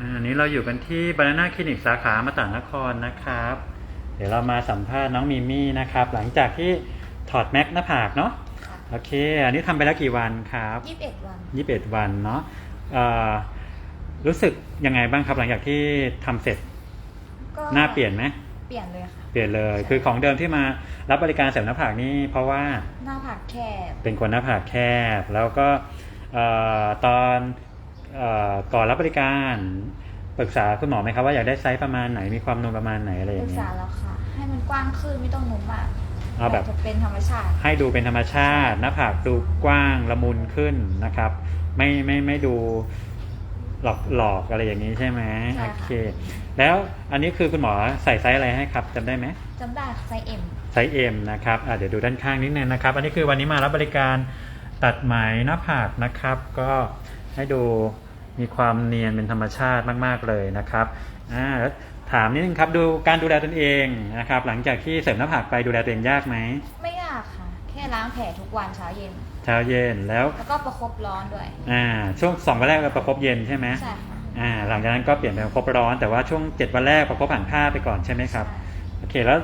อ่าอันนี้เราอยู่กันที่บานาน่าคลินิกสาขามาตานครนะครับ เดี๋ยวเรามาสัมภาษณ์น้องมิมี่นะครับ หลังจากที่ถอดแม็กหน้าผากเนาะค่ะโอเค อันนี้ทำไปแล้วกี่วันครับยี่สิบเอ็ดวัน21วันเนาะเอ่อรู้สึกยังไงบ้างครับหลังจากที่ทำเสร็จก็หน้าเปลี่ยนไหมเปลี่ยนเลยค่ะเปลี่ยนเลยใช่คือของเดิมที่มารับบริการเสริมหน้าผากนี่เพราะว่าหน้าผากแคบเป็นคนหน้าผากแคบ แล้วก็เอ่อตอนเอ่อ ก่อนรับบริการปรึกษาคุณหมอไหมครับว่าอยากได้ไซส์ประมาณไหนมีความนูนประมาณไหนอะไรอปรึย่างกเงี้ษายแล้วค่ะ ให้มันกว้างขึ้นไม่ต้องนุ่มมากเอาแบบ จะเป็นธรรมชาติให้ดูเป็นธรรมชาติหน้าผากดูกว้างละมุนขึ้นนะครับ ไม่ไม่ไม่ดูหลอกหลอกอะไรอย่างนี้ใช่ไหมใช่โอค่ะเค แล้วอันนี้คือคุณหมอใส่ไซส์อะไรให้ครับจำได้ไหมจำได้ไซส์เอ็มไซส์ M นะครับอะเดี๋ยวดูด้านข้างนิดนึงนะครับ อันนี้คือวันนี้มารับบริการตัดไหมหน้าผากนะครับ ก็ ให้ดูมีความเนียนเป็นธรรมชาติมาก ๆ เลยนะครับอ่าแล้วถามนิดนึงครับดูการดูแลตนเองนะครับ หลังจากที่เสริมหน้าผากไปดูแลตัวเองยากไหมไม่ยากค่ะ แค่ล้างแผลทุกวันเช้าเย็น เช้าเย็นแล้วแล้วก็ประคบร้อนด้วยอ่าช่วงสองวันแรกเราประคบเย็นใช่ไหมใช่ค่ะอ่าหลังจากนั้นก็เปลี่ยนเป็นประคบร้อนแต่ว่าช่วง7วันแรกประคบผ่านผ้าไปก่อนใช่ไหมครับใช่โอเคแล้ว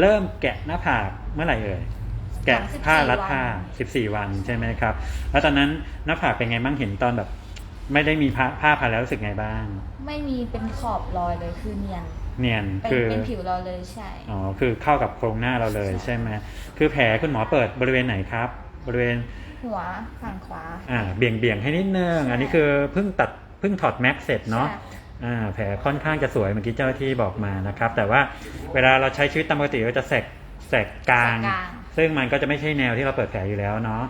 เริ่มแกะหน้าผากเมื่อไหร่เอ่ยแกะผ้ารัดผ้า 14 วันใช่ไหมครับ แล้วตอนนั้นหน้าผากเป็นไงบ้างเห็นตอนแบบ ไม่ได้มีผ้าผ้าพันแล้วรู้สึกไงบ้าง ไม่มีเป็นขอบรอยเลยคือเนียนเนียนเป็นคือเป็นผิวเราเลยใช่ อ๋อคือเข้ากับโครงหน้าเราเลยใช่ ใช่ไหมคือแผลคุณหมอเปิดบริเวณไหนครับ บริเวณหัวฝั่งขวา อ่าเบี่ยงเบี่ยงให้นิดนึงใช่ อันนี้คือเพิ่งตัดเพิ่งถอดแม็กเสร็จเนาะ ใช่ อ่าแผลค่อนข้างจะสวยเมื่อกี้เจ้าหน้าที่บอกมานะครับ แต่ว่าเวลาเราใช้ชีวิตตามปกติก็จะแสกแสกกลาง แสกกลาง ซึ่งมันก็จะไม่ใช่แนวที่เราเปิดแผลอยู่แล้วเนาะ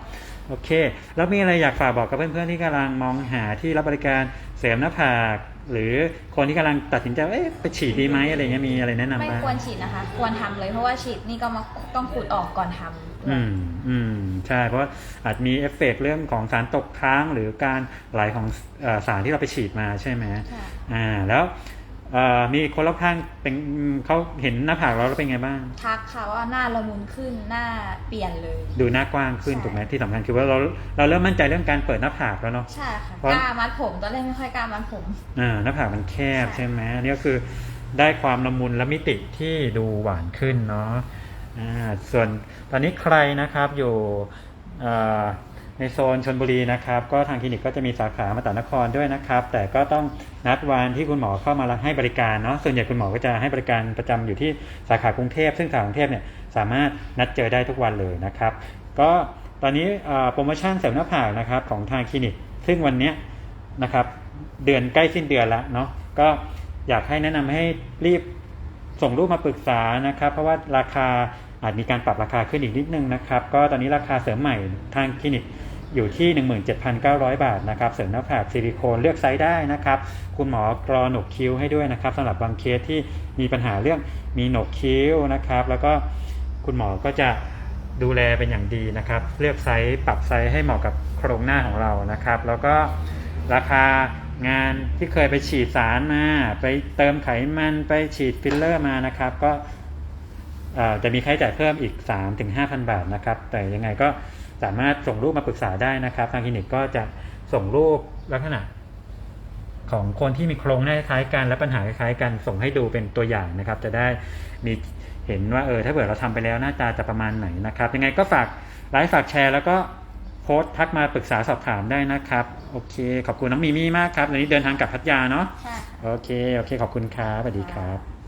โอเค แล้วมีอะไรอยากฝากบอกกับเพื่อนๆที่กำลังมองหาที่รับบริการเสริมหน้าผาก หรือคนที่กำลังตัดสินใจว่าเอ๊ะไปฉีดดีไหมอะไรเงี้ยมีอะไรแนะนำไม่บ้างควรฉีดนะคะ ควรทำเลยเพราะว่าฉีดนี่ก็มาต้องขูดออกก่อนทำด้วยอืมอืมใช่ เพราะอาจมีเอฟเฟกต์เรื่องของสารตกค้างหรือการไหลของเออสารที่เราไปฉีดมาใช่ไหมใช่อ่าแล้วเอ่อ มีคนรอบข้างเป็นอืมเขาเห็นหน้าผากเราแล้วเป็นไงบ้าง ทักค่ะว่าหน้าละมุนขึ้นหน้าเปลี่ยนเลย ดูหน้ากว้างขึ้นใช่ถูกไหมที่สำคัญคือว่าเราเราเริ่มมั่นใจเรื่องการเปิดหน้าผากแล้วเนาะใช่ค่ะเพราะกล้ามัดผมตอนแรกไม่ค่อยกล้ามัดผมอ่าหน้าผากมันแคบใช่ใช่ไหมอันนี่ก็คือได้ความละมุนและมิติที่ดูหวานขึ้นเนาะอ่าส่วนตอนนี้ใครนะครับอยู่เอ่อ ในโซนชนบุรีนะครับ ก็ทางคลินิกก็จะมีสาขามาตานครด้วยนะครับ แต่ก็ต้องนัดวันที่คุณหมอเข้ามาให้บริการเนาะส่วนใหญ่คุณหมอก็จะให้บริการประจำอยู่ที่สาขากรุงเทพซึ่งสาขากรุงเทพเนี่ยสามารถนัดเจอได้ทุกวันเลยนะครับ ก็ตอนนี้โปรโมชั่นเสริมหน้าผากนะครับของทางคลินิก ซึ่งวันนี้นะครับเดือนใกล้สิ้นเดือนล้วเนาะก็อยากให้แนะนำให้รีบส่งรูปมาปรึกษานะครับ เพราะว่าราคาอาจมีการปรับราคาขึ้นอีกนิดนึงนะครับ ก็ตอนนี้ราคาเสริมใหม่ทางคลินิก อยู่ที่ 17,900 บาทนะครับ เสริมหน้าผากซิลิโคนเลือกไซส์ได้นะครับ คุณหมอกรอหนกคิ้วให้ด้วยนะครับสำหรับบางเคสที่มีปัญหาเรื่องมีหนกคิ้วนะครับ แล้วก็คุณหมอก็จะดูแลเป็นอย่างดีนะครับ เลือกไซส์ปรับไซส์ให้เหมาะกับโครงหน้าของเรานะครับ แล้วก็ราคางานที่เคยไปฉีดสารมา ไปเติมไขมันไปฉีดฟิลเลอร์มานะครับ ก็จะมีค่าใช้จ่ายเพิ่มอีก 3-5,000 บาทนะครับ แต่ยังไงก็ สามารถส่งรูปมาปรึกษาได้นะครับ ทางคลินิกก็จะส่งรูปลักษณะ ของคนที่มีโครงหน้าคล้ายกันและปัญหาคล้ายกัน ส่งให้ดูเป็นตัวอย่างนะครับ จะได้มีเห็นว่าเออถ้าเกิดเราทำไปแล้วหน้าตาจะประมาณไหนนะครับ ยังไงก็ฝากไลฟ์ฝากแชร์ แล้วก็โพสต์ทักมาปรึกษาสอบถามได้นะครับ โอเค ขอบคุณน้องมีมี่มากครับวันนี้เดินทางกลับพัทยาเนาะใช่ค่ะโอเคโอเค ขอบคุณครับสวัสดีครับ